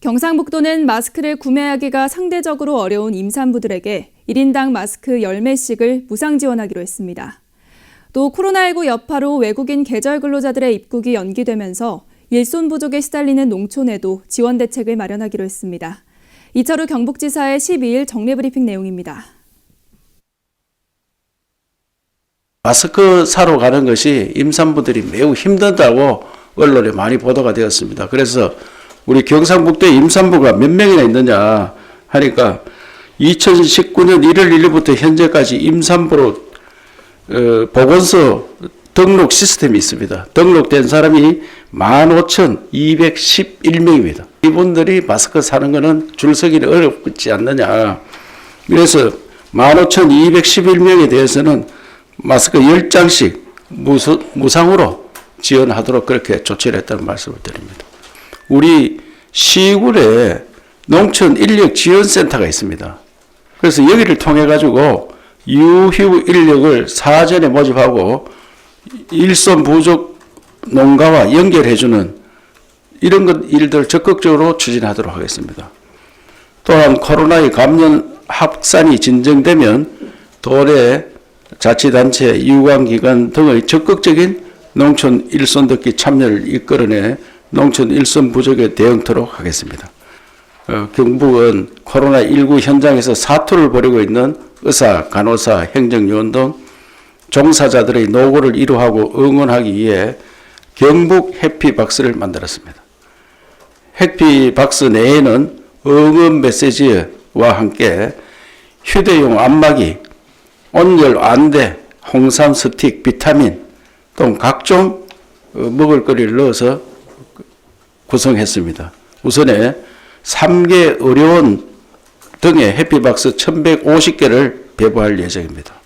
경상북도는 마스크를 구매하기가 상대적으로 어려운 임산부들에게 1인당 마스크 10매씩을 무상 지원하기로 했습니다. 또 코로나19 여파로 외국인 계절 근로자들의 입국이 연기되면서 일손 부족에 시달리는 농촌에도 지원 대책을 마련하기로 했습니다. 이철우 경북지사의 12일 정례브리핑 내용입니다. 마스크 사러 가는 것이 임산부들이 매우 힘들다고 언론에 많이 보도가 되었습니다. 그래서 우리 경상북도에 임산부가 몇 명이나 있느냐 하니까 2019년 1월 1일부터 현재까지 임산부로 어, 보건소 등록 시스템이 있습니다. 등록된 사람이 15,211명입니다. 이분들이 마스크 사는 것은 줄 서기는 어렵지 않느냐. 그래서 15,211명에 대해서는 마스크 10장씩 무수, 무상으로 지원하도록 그렇게 조치를 했다는 말씀을 드립니다. 우리 시군에 농촌 인력 지원 센터가 있습니다. 그래서 여기를 통해 가지고 유휴 인력을 사전에 모집하고 일손 부족 농가와 연결해 주는 이런 것 일들 적극적으로 추진하도록 하겠습니다. 또한 코로나의 감염 확산이 진정되면 도내 자치단체, 유관기관 등의 적극적인 농촌 일손 듣기 참여를 이끌어내 농촌 일손 부족에 대응토록 하겠습니다. 어, 경북은 코로나19 현장에서 사투를 벌이고 있는 의사, 간호사, 행정요원 등 종사자들의 노고를 이루하고 응원하기 위해 경북 해피 박스를 만들었습니다. 해피 박스 내에는 응원 메시지와 함께 휴대용 안마기, 온열 안대, 홍삼 스틱, 비타민 등 각종 어, 먹을거리를 넣어서 구성했습니다. 우선에 3개 의료원 등의 해피박스 1150개를 배부할 예정입니다.